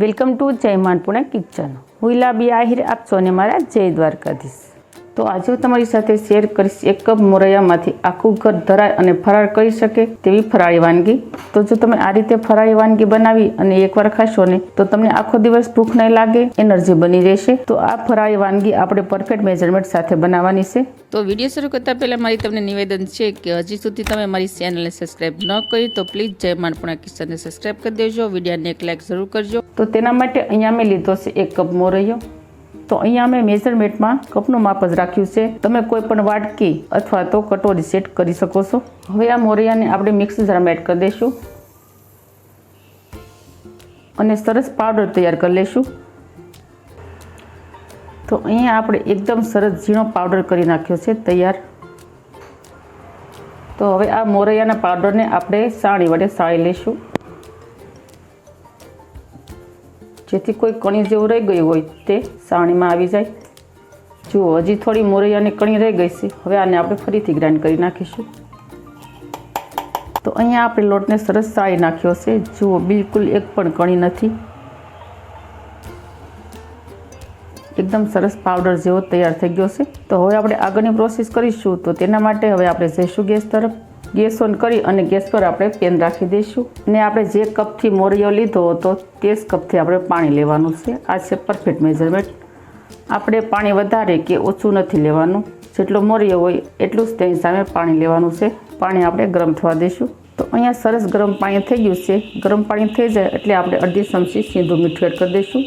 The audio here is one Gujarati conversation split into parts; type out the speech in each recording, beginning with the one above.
વેલકમ ટુ જય માનપુણા કિચન હું ઇલાબી આહિર આપ અને મારા જય દ્વારકાધીશ. તો આજે હું તમારી સાથે શેર કરીશ એક કપ મોરૈયામાંથી આખું ઘર ધરાય અને ફરાળ કરી શકે તેવી ફરાળી વાનગી. તો જો તમે આ રીતે ફરાળી વાનગી બનાવી અને એકવાર ખાશો ને તો તમને આખો દિવસ ભૂખ નહીં લાગે એનર્જી બની રહેશે. તો આ ફરાળી વાનગી આપણે પરફેક્ટ મેજરમેન્ટ સાથે બનાવવાની છે. તો વીડિયો શરૂ કરતા પહેલા મારી તમને નિવેદન છે કે હજી સુધી તમે મારી ચેનલને સબસ્ક્રાઇબ ન કરી તો પ્લીઝ જય માનપુણા કિચનને સબસ્ક્રાઈબ કરી દેજો. વિડીયોને એક લાઈક જરૂર કરજો. તો તેના માટે અહીંયા મેં લીધો છે એક કપ મોરૈયો. તો અહીંયા અમે મેઝરમેન્ટમાં કપનું માપ જ રાખ્યું છે. તમે કોઈ પણ વાટકી અથવા તો કટોરી સેટ કરી શકો છો. હવે આ મોરિયાને આપણે મિક્સ જારમાં એડ કરી દઈશું. અને સરસ પાવડર તૈયાર કરી લઈશું. તો અહીંયા આપણે એકદમ સરસ ઝીણો પાવડર કરી નાખ્યો છે, તૈયાર. તો હવે આ મોરૈયાના પાવડરને આપણે સાણી વડે સાળી લઈશું. જેથી કોઈ કણી જેવું રહી ગયું હોય તે સાણીમાં આવી જાય. જુઓ, હજી થોડી મોરૈયાની કણી રહી ગઈ છે. હવે આને આપણે ફરીથી ગ્રાઇન્ડ કરી નાખીશું. તો અહીંયા આપણે લોટને સરસ સાળી નાખ્યો છે. જુઓ, બિલકુલ એક પણ કણી નથી. એકદમ સરસ પાવડર જેવો તૈયાર થઈ ગયો છે. તો હવે આપણે આગળની પ્રોસેસ કરીશું. તો તેના માટે હવે આપણે જઈશું ગેસ તરફ. ગેસ ઓન કરી અને ગેસ પર આપણે પેન રાખી દઈશું. અને આપણે જે કપથી મોરિયો લીધો હતો, તે જ કપથી આપણે પાણી લેવાનું છે. આ છે પરફેક્ટ મેજરમેન્ટ આપણે પાણી વધારે કે ઓછું નથી લેવાનું. જેટલો મોરિયો હોય, એટલું જ તેની સામે પાણી લેવાનું છે. પાણી આપણે ગરમ થવા દઈશું. તો અહીંયા સરસ ગરમ પાણી થઈ ગયું છે. ગરમ પાણી થઈ જાય એટલે આપણે અડધી ચમચી સીંધું મીઠું એડ કરી દઈશું.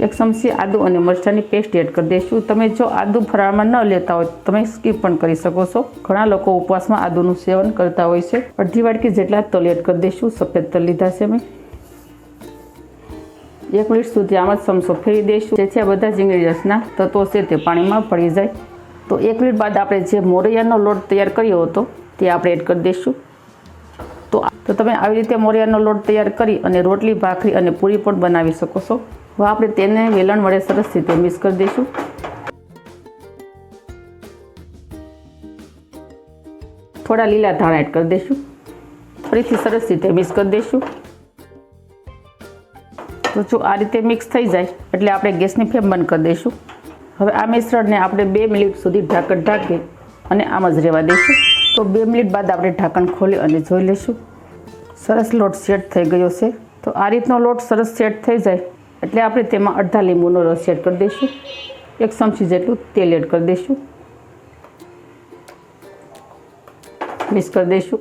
એક ચમચી આદુ અને મરચાંની પેસ્ટ એડ કરી દઈશું. તમે જો આદુ ફરાળમાં ન લેતા હોય, તમે સ્કીપ પણ કરી શકો છો. ઘણા લોકો ઉપવાસમાં આદુનું સેવન કરતા હોય છે. અડધી વાટકી જેટલા તલ એડ કરી દઈશું. સફેદ તલ લીધા છે મેં એક મિનિટ સુધી આમ જ ચમચો ફેરી દઈશું. જેથી આ બધા જ રસના તત્વો છે તે પાણીમાં પડી જાય. તો એક મિનિટ બાદ આપણે જે મોરૈયાનો લોટ તૈયાર કર્યો હતો, તે આપણે એડ કરી દઈશું. તો તો તમે આવી રીતે મોરિયાનો લોટ તૈયાર કરી અને રોટલી, ભાખરી અને પૂરી પણ બનાવી શકો છો. હવે આપણે તેને વેલણ વડે સરસ રીતે મિક્સ કરી દઈશું. થોડા લીલા ધાણા એડ કરી દઈશું. ફરીથી સરસ રીતે મિક્સ કરી દઈશું. તો જો આ રીતે મિક્સ થઈ જાય, એટલે આપણે ગેસની ફ્લેમ બંધ કરી દઈશું. હવે આ મિશ્રણને આપણે બે મિનિટ સુધી ઢાંકણ ઢાંકી અને આમ જ રહેવા દઈશું. તો બે મિનિટ બાદ આપણે ઢાંકણ ખોલી અને જોઈ લઈશું. સરસ લોટ સેટ થઈ ગયો છે. તો આ રીતનો લોટ સરસ સેટ થઈ જાય. એટલે આપણે તેમાં અડધા લીંબુનો રસ એડ કરી દઈશું. એક ચમચી જેટલું તેલ એડ કરી દઈશું. મિક્સ કરી દઈશું.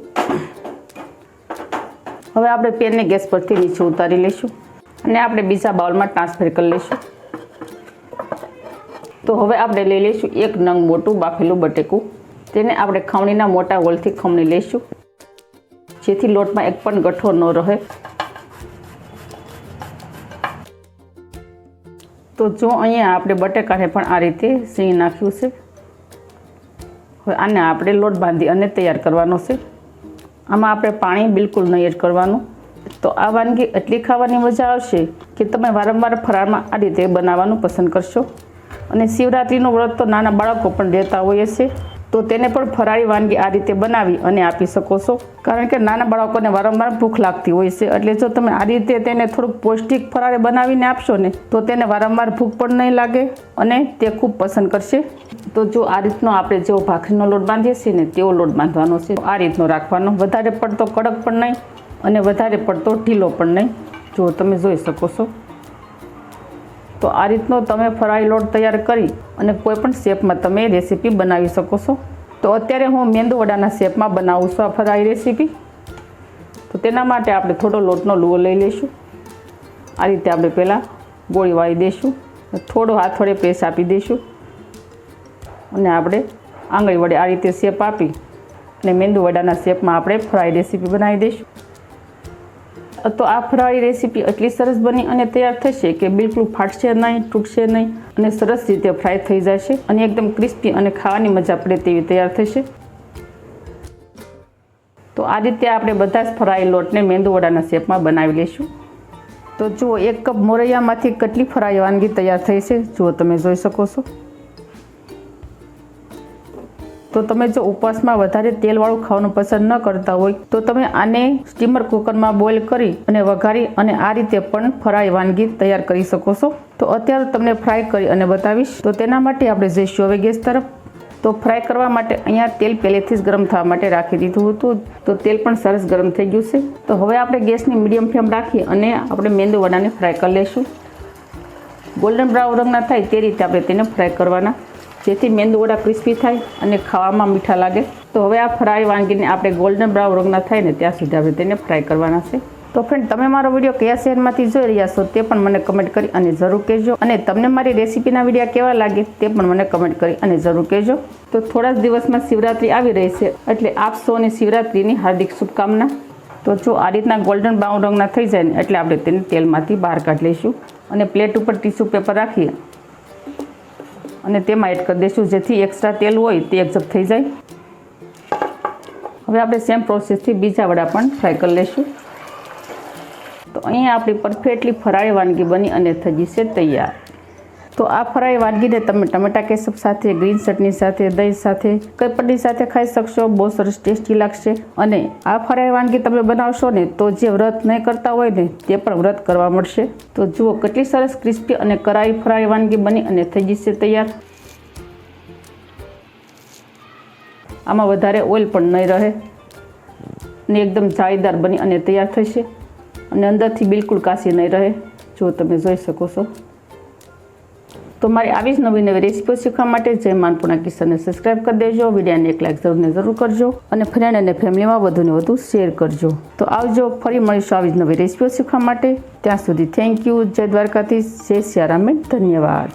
હવે આપણે પેનને ગેસ પરથી નીચે ઉતારી લઈશું અને આપણે બીજા બાઉલમાં ટ્રાન્સફર કરી લઈશું. તો હવે આપણે લઈ લઈશું એક નંગ મોટું બાફેલું બટેકું. તેને આપણે ખમણીના મોટા હોલથી ખમણી લઈશું. જેથી લોટમાં એક પણ ગઠ્ઠો ન રહે. તો જો અહીંયા આપણે બટેકાને પણ આ રીતે સીણી નાખ્યું છે. હવે આને આપણે લોટ બાંધી અને તૈયાર કરવાનો છે. આમાં આપણે પાણી બિલકુલ નહીં એડ કરવાનું. તો આ વાનગી એટલી ખાવાની મજા આવશે કે તમે વારંવાર ફરાળમાં આ રીતે બનાવવાનું પસંદ કરશો. અને શિવરાત્રિનું વ્રત તો નાના બાળકો પણ લેતા હોઈએ છે તો તેને પણ ફરાળી વાનગી આ રીતે બનાવી અને આપી શકો છો. કારણ કે નાના બાળકોને વારંવાર ભૂખ લાગતી હોય છે, એટલે જો તમે આ રીતે તેને થોડુંક પૌષ્ટિક ફરાળી બનાવીને આપશો ને, તો તેને વારંવાર ભૂખ પણ નહીં લાગે અને તે ખૂબ પસંદ કરશે. તો જો આ રીતનો આપણે જેવો ભાખરીનો લોટ બાંધીએ છીએ ને, તેવો લોટ બાંધવાનો છે. આ રીતનો રાખવાનો. વધારે પડતો કડક પણ નહીં અને વધારે પડતો ઢીલો પણ નહીં. જો તમે જોઈ શકો છો. તો આ રીતનો તમે ફરાળી લોટ તૈયાર કરી અને કોઈપણ શેપમાં તમે રેસીપી બનાવી શકો છો. તો અત્યારે હું મેંદુવડાના શેપમાં બનાવું છું આ ફરાળી રેસીપી. તો તેના માટે આપણે થોડો લોટનો લુઓ લઈ લઈશું. આ રીતે આપણે પહેલાં ગોળી વાળી દઈશું થોડો હાથ વડે પ્રેસ આપી દઈશું. અને આપણે આંગળી વડે આ રીતે શેપ આપી અને મેંદુ વડાના શેપમાં આપણે ફ્રાય રેસીપી બનાવી દઈશું. તો આ ફરાળી રેસીપી એટલી સરસ બની અને તૈયાર થશે કે બિલકુલ ફાટશે નહીં તૂટશે નહીં અને સરસ રીતે ફ્રાય થઈ જશે અને એકદમ ક્રિસ્પી અને ખાવાની મજા પડે તેવી તૈયાર થશે. તો આ રીતે આપણે બધા જ ફરાળી લોટને મેંદુવડાના શેપમાં બનાવી લઈશું. તો જુઓ, એક કપ મોરૈયામાંથી કેટલી ફરાઈ વાનગી તૈયાર થઈ છે. જુઓ, તમે જોઈ શકો છો. તો તમે જો ઉપવાસમાં વધારે તેલવાળું ખાવાનું પસંદ ન કરતા હોય, તો તમે આને સ્ટીમર કુકરમાં બોઇલ કરી અને વઘારી અને આ રીતે પણ ફરાળી વાનગી તૈયાર કરી શકો છો. તો અત્યારે તમને ફ્રાય કરી અને બતાવીશ. તો તેના માટે આપણે જઈશું હવે ગેસ તરફ. તો ફ્રાય કરવા માટે અહીંયા તેલ પહેલેથી જ ગરમ થવા માટે રાખી દીધું હતું. તો તેલ પણ સરસ ગરમ થઈ ગયું છે. તો હવે આપણે ગેસની મીડિયમ ફ્લેમ રાખી અને આપણે મેંદુ વડાને ફ્રાય કરી લઈશું. ગોલ્ડન બ્રાઉન રંગના થાય તે રીતે આપણે તેને ફ્રાય કરવાના. જેથી મેંદુવડા ક્રિસ્પી થાય અને ખાવામાં મીઠા લાગે. તો હવે આ ફ્રાય વાનગીને આપણે ગોલ્ડન બ્રાઉન રંગના થાય ને ત્યાં સુધી આપણે તેને ફ્રાય કરવાના છે. તો ફ્રેન્ડ તમે મારો વીડિયો કયા શહેરમાંથી જોઈ રહ્યા છો તે પણ મને કમેન્ટ કરી અને જરૂર કહેજો. અને તમને મારી રેસીપીના વિડીયા કેવા લાગે તે પણ મને કમેન્ટ કરી અને જરૂર કહેજો. તો થોડા જ દિવસમાં શિવરાત્રિ આવી રહી છે એટલે આપ સૌને શિવરાત્રિની હાર્દિક શુભકામના. તો જો આ રીતના ગોલ્ડન બ્રાઉન રંગના થઈ જાય ને એટલે આપણે તેને તેલમાંથી બહાર કાઢી લઈશું. અને પ્લેટ ઉપર ટીશ્યુ પેપર રાખીએ. અને તેમાં એડ કરી દઈશું. જેથી એક્સ્ટ્રા તેલ હોય તે એક્ઝપ થઈ જાય. હવે આપણે સેમ પ્રોસેસથી બીજા વડા પણ ફ્રાય કરી લઈશું. તો અહીંયા આપણી પરફેક્ટલી ફરાળી વાનગી બની અને થઈ જશે તૈયાર. તો આ ફરાળી વાનગીને તમે ટમેટા કેસપ સાથે, ગ્રીન ચટણી સાથે, દહીં સાથે, કઈ સાથે ખાઈ શકશો, બહુ સરસ ટેસ્ટી લાગશે. અને આ ફ્રાય વાનગી તમે બનાવશો ને, તો જે વ્રત નહીં કરતા હોય ને, તે પણ વ્રત કરવા મળશે. તો જુઓ કેટલી સરસ ક્રિસ્પી અને કરાઈ ફ્રાય વાનગી બની અને થઈ જશે તૈયાર. આમાં વધારે ઓઇલ પણ નહીં રહે. અને એકદમ જાળીદાર બની અને તૈયાર થશે. અને અંદરથી બિલકુલ કાશી નહીં રહે. જો તમે જોઈ શકો છો. તો મારી આવી જ નવી નવી રેસીપીઓ શીખવા માટે જય માનપુણા કિસ્સાને સબસ્ક્રાઇબ કરી દેજો, વિડીયાને એક લાઈક જરૂરને જરૂર કરજો અને ફ્રેન્ડ અને ફેમિલીમાં વધુને વધુ શેર કરજો. તો આવજો, ફરી મળીશું આવી જ નવી રેસીપીઓ શીખવા માટે. ત્યાં સુધી થેન્ક યુ જય દ્વારકાથી જય સિયારામે, ધન્યવાદ.